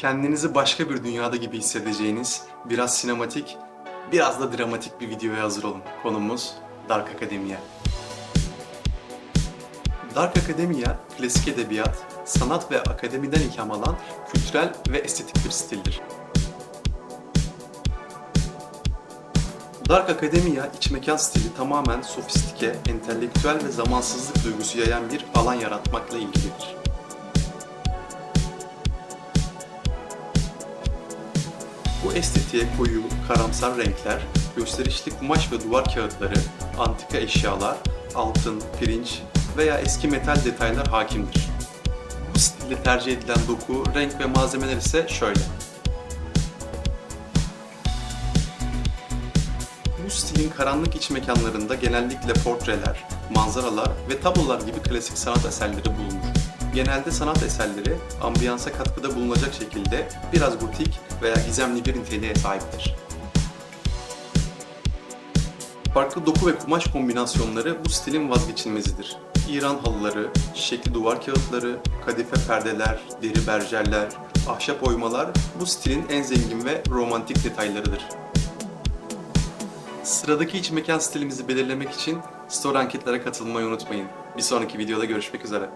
Kendinizi başka bir dünyada gibi hissedeceğiniz, biraz sinematik, biraz da dramatik bir videoya hazır olun. Konumuz Dark Academia. Dark Academia, klasik edebiyat, sanat ve akademiden ilham alan kültürel ve estetik bir stildir. Dark Academia, iç mekan stili tamamen sofistike, entelektüel ve zamansızlık duygusu yayan bir alan yaratmakla ilgilidir. Bu estetiğe koyu, karamsar renkler, gösterişli kumaş ve duvar kağıtları, antika eşyalar, altın, pirinç veya eski metal detaylar hakimdir. Bu stilde tercih edilen doku, renk ve malzemeler ise şöyle. Bu stilin karanlık iç mekanlarında genellikle portreler, manzaralar ve tablolar gibi klasik sanat eserleri bulunur. Genelde sanat eserleri ambiyansa katkıda bulunacak şekilde biraz gotik veya gizemli bir niteliğe sahiptir. Farklı doku ve kumaş kombinasyonları bu stilin vazgeçilmezidir. İran halıları, çiçekli duvar kağıtları, kadife perdeler, deri berjerler, ahşap oymalar bu stilin en zengin ve romantik detaylarıdır. Sıradaki iç mekan stilimizi belirlemek için store anketlere katılmayı unutmayın. Bir sonraki videoda görüşmek üzere.